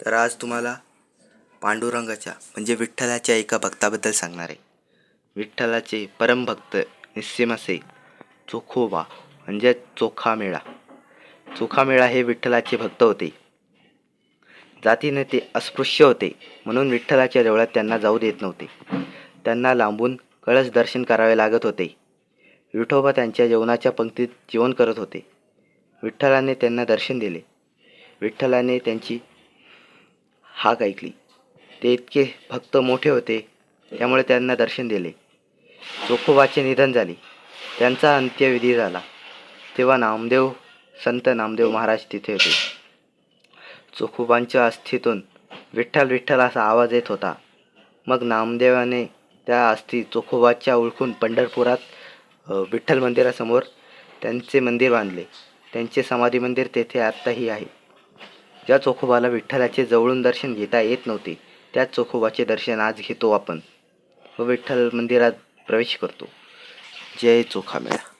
तर आज तुम्हाला पांडुरंगाच्या म्हणजे विठ्ठलाच्या एका भक्ताबद्दल सांगणार आहे. विठ्ठलाचे परमभक्त निस्सिम असे चोखोबा म्हणजे चोखामेळा. चोखामेळा हे विठ्ठलाचे भक्त होते. जातीने ते अस्पृश्य होते म्हणून विठ्ठलाच्या देवळात त्यांना जाऊ देत नव्हते. त्यांना लांबून कळस दर्शन करावे लागत होते. विठोबा त्यांच्या जेवणाच्या पंक्तीत जेवण करत होते. विठ्ठलाने त्यांना दर्शन दिले. विठ्ठलाने त्यांची हाक ऐकली. ते इतके भक्त मोठे होते त्यामुळे त्यांना दर्शन दिले. चोखोबाचे निधन झाले. त्यांचा अंत्यविधी झाला. तेव्हा नामदेव संत नामदेव महाराज तिथे होते. चोखोबांच्या अस्थीतून विठ्ठल विठ्ठल असा आवाज येत होता. मग नामदेवाने त्या अस्थी चोखोबाच्या ओळखून पंढरपुरात विठ्ठल मंदिरासमोर त्यांचे मंदिर बांधले. त्यांचे समाधी मंदिर तेथे आत्ताही आहे. ज्या चोखोबाला विठ्ठलाचे जवळून दर्शन घेता येत नव्हते त्याच चोखोबाचे दर्शन आज घेतो आपण. व विठ्ठल मंदिरात प्रवेश करतो. जय चोखा मेळा.